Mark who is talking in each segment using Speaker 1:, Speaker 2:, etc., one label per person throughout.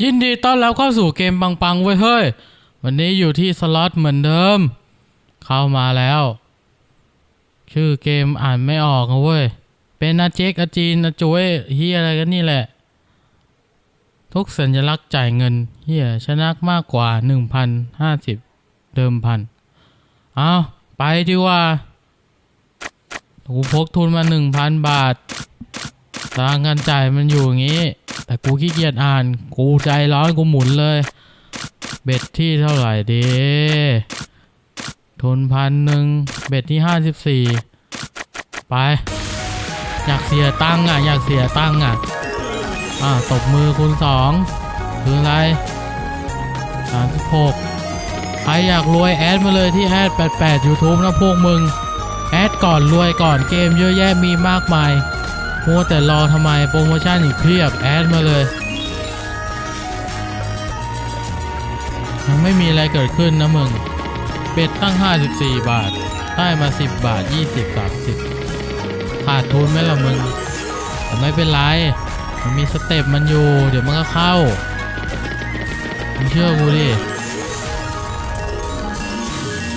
Speaker 1: ยินดีต้อนรับเข้าสู่เกมปังๆเว้ยเฮ้ย วันนี้อยู่ที่สล็อตเหมือนเดิม เข้ามาแล้ว ชื่อเกมอ่านไม่ออกนะเว้ย เป็นอาเจกอาจีนอาจุ้ยเฮียอะไรกันนี่แหละ ทุกสัญลักษณ์จ่ายเงินเฮียชนะมากกว่า 1,050 เดิมพัน เอาไปดีกว่ากูพกทุนมา 1,000 บาทตารางการจ่ายมันอยู่อย่างนี้ แต่กูขี้เกียจอ่าน กูใจร้อนกูหมุนเลย เบ็ดที่เท่าไหร่ดี ทุนพันหนึ่งเบ็ดที่ห้าสิบสี่ไป อยากเสียตังค์อะ อยากเสียตังค์อะ อ่าตบมือคูณสองคืออะไรสามสิบหกใครอยากรวยแอดมาเลยที่แอด88 YouTube นะพวกมึง แอดก่อนรวยก่อนเกมเยอะแยะมีมากมาย มัวแต่รอทำไมโปรโมชั่นอีกเพียบแอดมาเลยยังไม่มีอะไรเกิดขึ้นนะมึง เบ็ดตั้ง 54 บาท ได้มา 10 บาท 20 30ขาดทุนไหมล่ะมึงแต่ไม่เป็นไร มันมีสเต็ปมันอยู่ เดี๋ยวมันก็เข้ามึงเชื่อกูดิ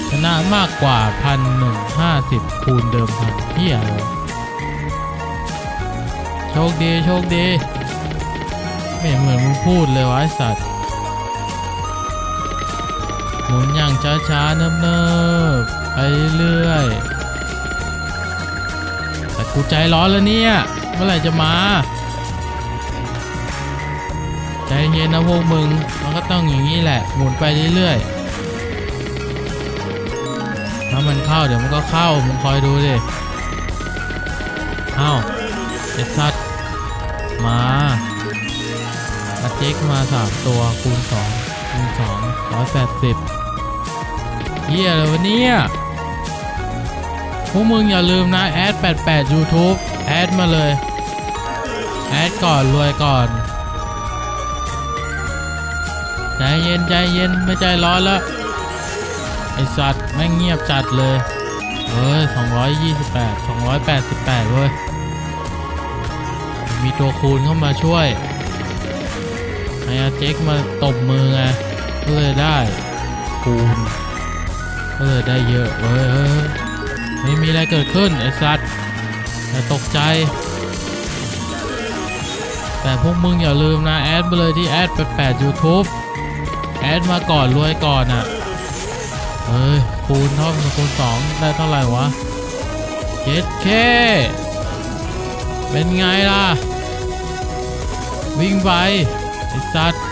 Speaker 1: ชนะมากกว่าพันหนึ่งห้าสิบคูณเดิมพันเฮียเลย โชคดีโชคดี ไม่เหมือนมึงพูดเลยวะไอสัตว์ หมุนอย่างช้าๆเนิบๆไปเรื่อยๆแต่กูใจร้อนแล้วเนี่ย เมื่อไหร่จะมา ใจเย็นนะพวกมึง มันก็ต้องอย่างนี้แหละ หมุนไปเรื่อยๆ ถ้ามันเข้าเดี๋ยวมันก็เข้า มึงคอยดูดิ เอ้าไอ้สัตว์ มาอาเจ๊กมาสามตัวคูณสองคูณสองร้อยแปดสิบเฮียอะไรวะเนี่ยพวกมึงอย่าลืมนะแอด88 YouTube แอดมาเลย แอดก่อนรวยก่อน ใจเย็นใจเย็นไม่ใจร้อนแล้วไอสัตว์แม่งเงียบจัดเลยเอ้ย228 288เว้ย มีตัวคูณเข้ามาช่วยไออาเจ๊กมาตบมือไงก็เลยได้คูณก็เลยได้เยอะเว้ยเฮ้ยไม่มีอะไรเกิดขึ้นไอสัตว์อย่ตกใจ แต่พวกมึงอย่าลืมนะแอดไปเลยที่แอด88 YouTube แอดมาก่อนรวยก่อนอะเฮ้ยคูณเท่ากับคูณ2ได้เท่าไหร่วะเจ็ดเคเป็นไงล่ะ วิ่งไปไอ้สัตว์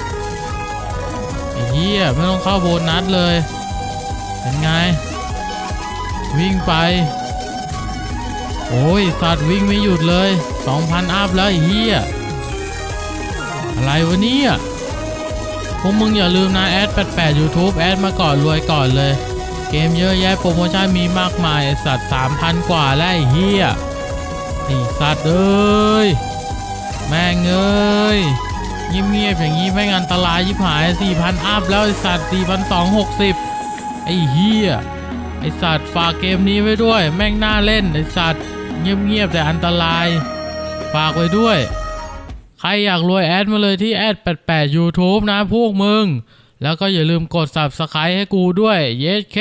Speaker 1: ไอ้เหี้ยไม่ต้องเข้าโบนัสเลยเป็นไง วิ่งไป โอ้ยสัตว์วิ่งไม่หยุดเลย2,000อัพแล้วไอ้เหี้ยอะไรวะเนี่ยพวกมึงอย่าลืมนะแอด88 YouTube แอดมาก่อนรวยก่อนเลย เกมเยอะแยะโปรโมชั่นมีมากมายไอสัตว์3,000กว่าแล้วไอ้เหี้ยไอสัตว์เอ้ย แม่งเอ้ยเงียบๆอย่างนี้แม่งอันตรายยิบหาย4,000อัพแล้วไอสัตว์4,260ไอเฮียไอสัตว์ฝากเกมนี้ไว้ด้วย แม่งน่าเล่นไอสัตว์เงียบๆแต่อันตราย ฝากไว้ด้วย ใครอยากรวยแอดมาเลยที่แอด88 YouTube นะพวกมึง แล้วก็อย่าลืมกด Subscribe ให้กูด้วย เยสเค